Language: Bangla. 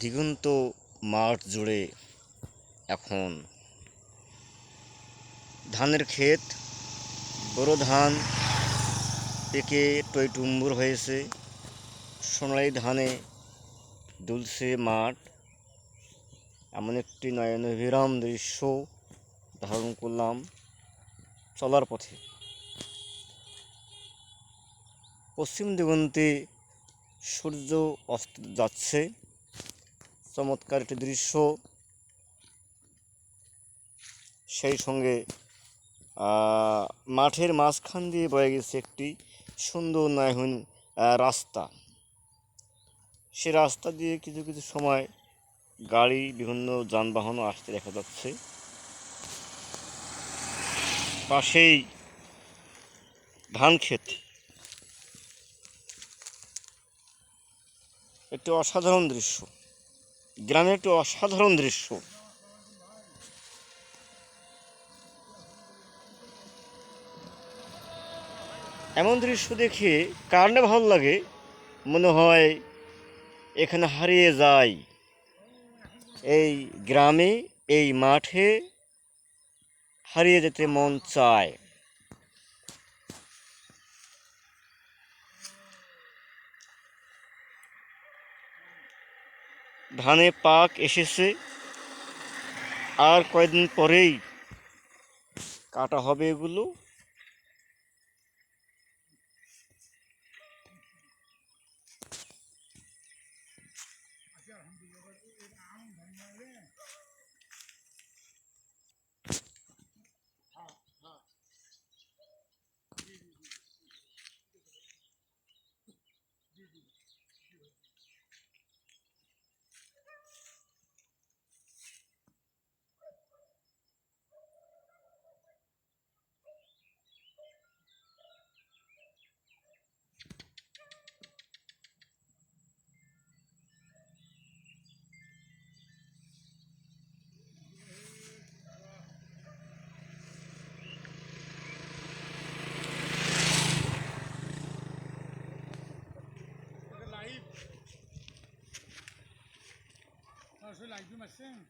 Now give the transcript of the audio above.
দিগন্ত মাঠ জুড়ে এখন ধানের ক্ষেত। বড় ধান পেকে টইটুম্বুর হয়েছে। সোনালি ধানে দুলছে মাঠ। এমন একটি নয়নবিরাম দৃশ্য ধারণ করলাম চলার পথে। পশ্চিম দিগন্তে সূর্য অস্ত যাচ্ছে। চমৎকার একটি দৃশ্য। সেই সঙ্গে মাঠের মাঝখান দিয়ে বয়ে গেছে একটি সুন্দর নয়হীন রাস্তা। সে রাস্তা দিয়ে কিছু কিছু সময় গাড়ি, বিভিন্ন যানবাহনও আসতে দেখা যাচ্ছে। পাশেই ধান ক্ষেত একটি অসাধারণ দৃশ্য। গ্রামের একটি অসাধারণ দৃশ্য। এমন দৃশ্য দেখে কার না ভালো লাগে? মনে হয় এখানে হারিয়ে যাই। এই গ্রামে, এই মাঠে হারিয়ে যেতে মন চায়। ধানে পাক এসেছে। আর কয়েকদিন পরেই কাটা হবে এগুলো। Júlio, ajuda mais sim.